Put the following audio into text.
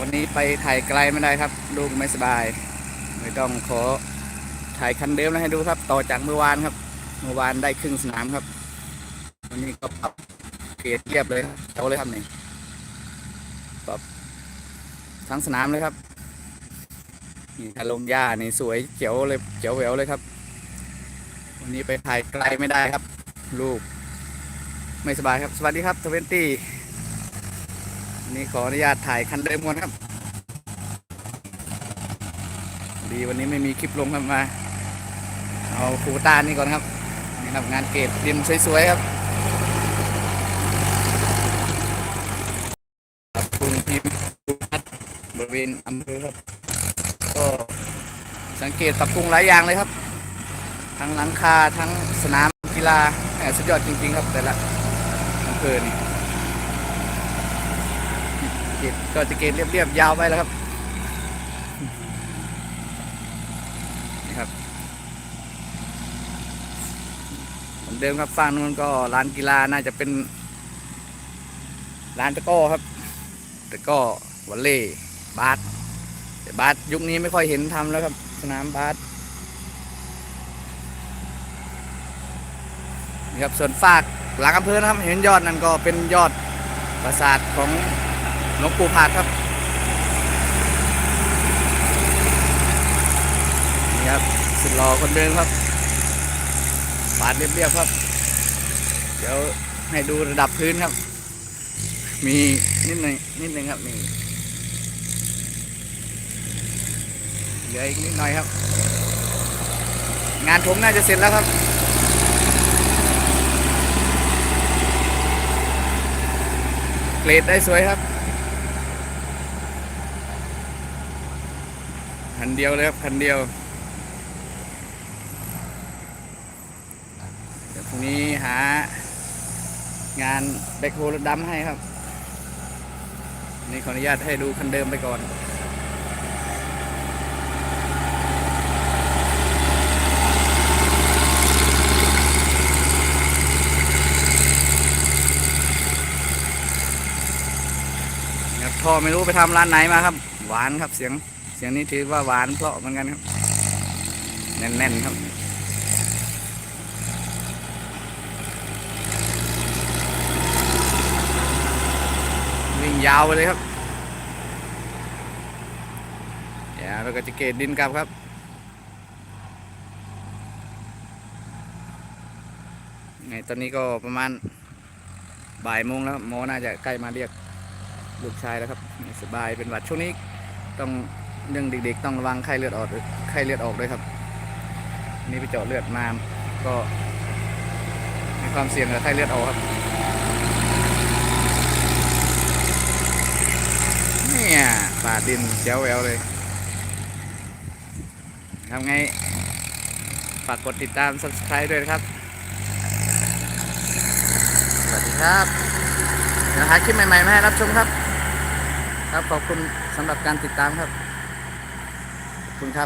วันนี้ไปถ่ายไกลไม่ได้ครับลูกไม่สบาย ไม่ต้องขอถ่ายคันเดิมแล้วให้ดูครับ ต่อจากเมื่อวานครับ เมื่อวานได้ครึ่งสนามครับ วันนี้ก็ปรับเกรดเรียบเลยเอาเลยครับนี่ปรับทั้งสนามเลยครับนี่ถ้าลงหญ้านี่สวยเจ๋วเลยเจ๋วแหววเลยครับ วันนี้ไปถ่ายไกลไม่ได้ครับ ลูก ไม่สบายครับ สวัสดีครับทเวนตี้ นี่ขออนุญาตถ่ายคันเดิมก่อนครับ ดีวันนี้ไม่มีคลิปลงครับมา เอาคูต้านี่ก่อนครับ นี่ครับงานเกตดินสวยๆครับขอบคุณทีมพ์บริเวณอำเภอครับ ก็สังเกตปรับปรุงหลายอย่างเลยครับ ทั้งหลังคาทั้งสนามกีฬาแหมสุดยอดจริงๆครับแต่ละอำเภอนี่ เกตก็จะเกตเรียบๆยาวไปแล้วครับนี่ครับเหมือนเดิมครับฝั่งนู้นก็ร้านกีฬาน่าจะเป็นร้านตะก้อครับตะก้อวอลเล่บาสแต่บาสยุคนี้ไม่ค่อยเห็นทำแล้วครับ สนามบาสนี่ครับส่วนฝากหลังอำเภอนะครับเห็นยอดนั่นก็เป็นยอดปราสาทของ หลวงปู่ผาดครับนี่ครับสุดหล่อคนเดิมครับปาดเรียบๆครับ เดี๋ยวให้ดูระดับพื้นครับ มีนิดหนึ่งนิดหนึ่งครับนี่เหลืออีกนิดหน่อยครับ งานผมน่าจะเสร็จแล้วครับเกรดได้สวยครับ คันเดียวเลยครับคันเดียวเดี๋ยวพรุ่งนี้หางานแบคโฮลดำให้ครับ นี่ขออนุญาตให้ดูคันเดิมไปก่อนท่อไม่รู้ไปทำร้านไหนมาครับ หวานครับเสียง เสียงนี้ถือว่าหวานเพราะเหมือนกันครับ แน่นๆครับวิ่งยาวไปเลยครับเดี๋ยวเราก็จะเกตดินกลับครับไงตอนนี้ก็ประมาณบ่ายโมงแล้วครับหมอน่าจะใกล้มาเรียกลูกชายแล้วครับสบายเป็นหวัดช่วงนี้ต้อง เรื่องเด็กๆต้องระวังไข้เลือดออกไข้เลือดออกด้วยครับ นี่ไปเจาะเลือดมาก็มีความเสี่ยงกับไข้เลือดออกครับเนี่ยป่าดินแจ๋วแววเลยทำไงฝากกดติดตาม subscribe ด้วยนะครับ สวัสดีครับเดี๋ยวหาคลิปใหม่ๆมาให้รับชมครับ ครับขอบคุณสำหรับการติดตามครับ คุณครับ